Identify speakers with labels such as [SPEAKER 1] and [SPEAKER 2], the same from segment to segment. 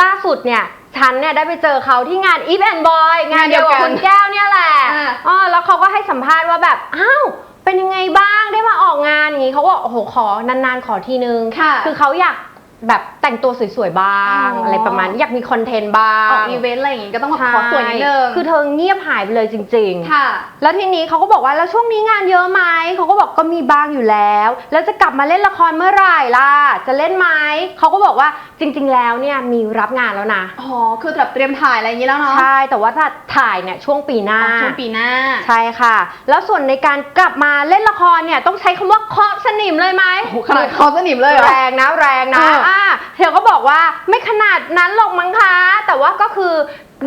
[SPEAKER 1] ล่าสุดเนี่ยฉันเนี่ยได้ไปเจอเขาที่งาน Eve and Boy งานเดียวกับ
[SPEAKER 2] งานเดียวกัน
[SPEAKER 1] คุณแก้วเนี่ยแหละ
[SPEAKER 2] อ่า
[SPEAKER 1] อ๋อแล้วเขาก็ให้สัมภาษณ์ว่าแบบ อ้าว เป็นยังไงบ้างได้มาออกงานอย่างนี้เขาก็บอกโอ้โหขอนานๆขอทีนึง
[SPEAKER 2] ค่ะ
[SPEAKER 1] คือเขาอยาก แบบแต่งตัวสวยๆบ้าง
[SPEAKER 2] อ๋ออ
[SPEAKER 1] อะไรประมาณนี้อยากมีคอนเทนต์บ้าง
[SPEAKER 2] ออกอีเวนต์อะไรอย่างงี้ก็ต้องมาขอสวยนิดนึง
[SPEAKER 1] คือเธอเงียบหายไปเลยจริง ๆ
[SPEAKER 2] ค่ะ
[SPEAKER 1] แล้วทีนี้เขาก็บอกว่าแล้วช่วงนี้งานเยอะไหมเขาก็บอกก็มีบ้างอยู่แล้ว แล้วจะกลับมาเล่นละครเมื่อไหร่ล่ะ จะเล่นไหมเขาก็บอกว่าจริง ๆ แล้วเนี่ยมีรับงานแล้วนะ
[SPEAKER 2] อ๋อ คือแบบเตรียมถ่ายอะไรอย่างงี้แล้วเนาะ
[SPEAKER 1] ใช่แต่ว่าถ้าถ่ายเนี่ยช่วงปีหน้า
[SPEAKER 2] อ๋อช่วงปีหน้า
[SPEAKER 1] ใช่ค่ะ แล้วส่วนในการกลับมาเล่นละครเนี่ยต้องใช้คำว่าเคาะสนิมเลยไหม
[SPEAKER 2] โอ้โหขนาดคอสนิมเลยเหรอ
[SPEAKER 1] แรงนะแรงนะ
[SPEAKER 2] เอออ่
[SPEAKER 1] อ่า เธอก็บอกว่าไม่ขนาดนั้นหรอกมั้งคะ แต่ว่าก็คือ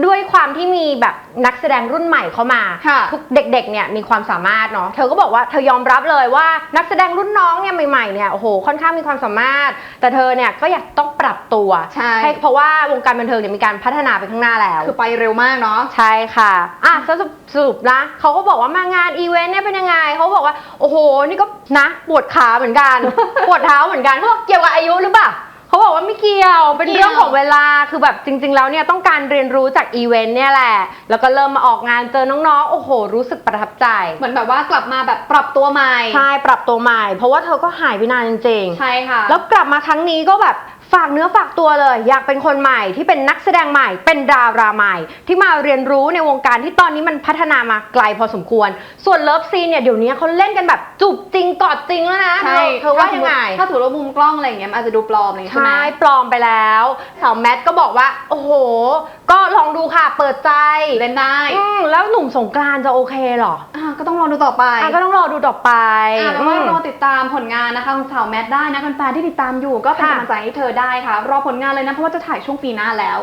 [SPEAKER 1] ด้วยความที่มีแบบนักแสดงรุ่นใหม่เข้ามา
[SPEAKER 2] ค่ะ
[SPEAKER 1] ทุกเด็กๆเนี่ยมีความสามารถเนาะเธอก็บอกว่าเธอยอมรับเลยว่านักแสดงรุ่นน้องเนี่ยใหม่ๆเนี่ยโอ้โหค่อนข้างมีความสามารถ แต่เธอเนี่ยก็อยากต้องปรับตัว
[SPEAKER 2] ใช่
[SPEAKER 1] เพราะว่าวงการบันเทิงเนี่ยมีการพัฒนาไปข้างหน้าแล้ว
[SPEAKER 2] คือไปเร็วมากเนาะ
[SPEAKER 1] ใช่ค่ะอะสรุปสรุปนะเขาก็บอกว่ามางานอีเวนต์เนี่ยเป็นยังไงเขาบอกว่าโอ้โหนี่ก็นะปวดขาเหมือนกัน ปวดเท้าเหมือนกันเขาบอกเกี่ยวกับอายุหรือเปล่าเขา บอกว่าไม่เกี่ยว เป็น
[SPEAKER 2] เกี่ยว
[SPEAKER 1] เรื่องของเวลา คือแบบจริง ๆ แล้วเนี่ยต้องการเรียนรู้จากอีเวนต์เนี่ยแหละ แล้วก็เริ่มมาออกงานเจอน้องๆ โอ้โห รู้สึกประทับใจ
[SPEAKER 2] เหมือนแบบว่ากลับมาแบบปรับตัวใหม่
[SPEAKER 1] ใช่ ปรับตัวใหม่ เพราะว่าเธอก็หายไปนานจริงๆ
[SPEAKER 2] ใช่ค่ะ
[SPEAKER 1] แล้วกลับมาครั้งนี้ก็แบบ ฝากเนื้อฝากตัวเลย อยากเป็นคนใหม่ที่เป็นนักแสดงใหม่ เป็นดาราใหม่ ที่มาเรียนรู้ในวงการที่ตอนนี้มันพัฒนามาไกลพอสมควร ส่วนเลิฟซีนเนี่ยเดี๋ยวนี้เขาเล่นกันแบบจูบจริงกอดจริงแล้วนะ
[SPEAKER 2] ใช่
[SPEAKER 1] เธอว่ายังไง
[SPEAKER 2] ถ้าสมมติว่ามุมกล้องอะไรอย่างเงี้ยมันอาจจะดูปลอมอะไรอย่างเงี้ยใช่ไหม
[SPEAKER 1] ใช่ปลอมไปแล้วสาวแมทก็บอกว่า โอ้โห ก็ลองดูค่ะเปิดใจ
[SPEAKER 2] เล่นได้
[SPEAKER 1] อืมแล้วหนุ่มสงกรานต์จะโอเคเหรอ
[SPEAKER 2] อะก็ต้องรอดูต่อไป
[SPEAKER 1] อะก็ต้องรอดูต่อไป
[SPEAKER 2] อะแล้วก็
[SPEAKER 1] อืม
[SPEAKER 2] รอติดตามผลงานนะคะของสาวแมทได้นะแฟนๆที่ติดตามอยู่ก็เป็น
[SPEAKER 1] ค่ะ
[SPEAKER 2] กำลังใจให้เธอได้ค่ะ รอผลงานเลยนะ เพราะว่าจะถ่ายช่วงปีหน้าแล้ว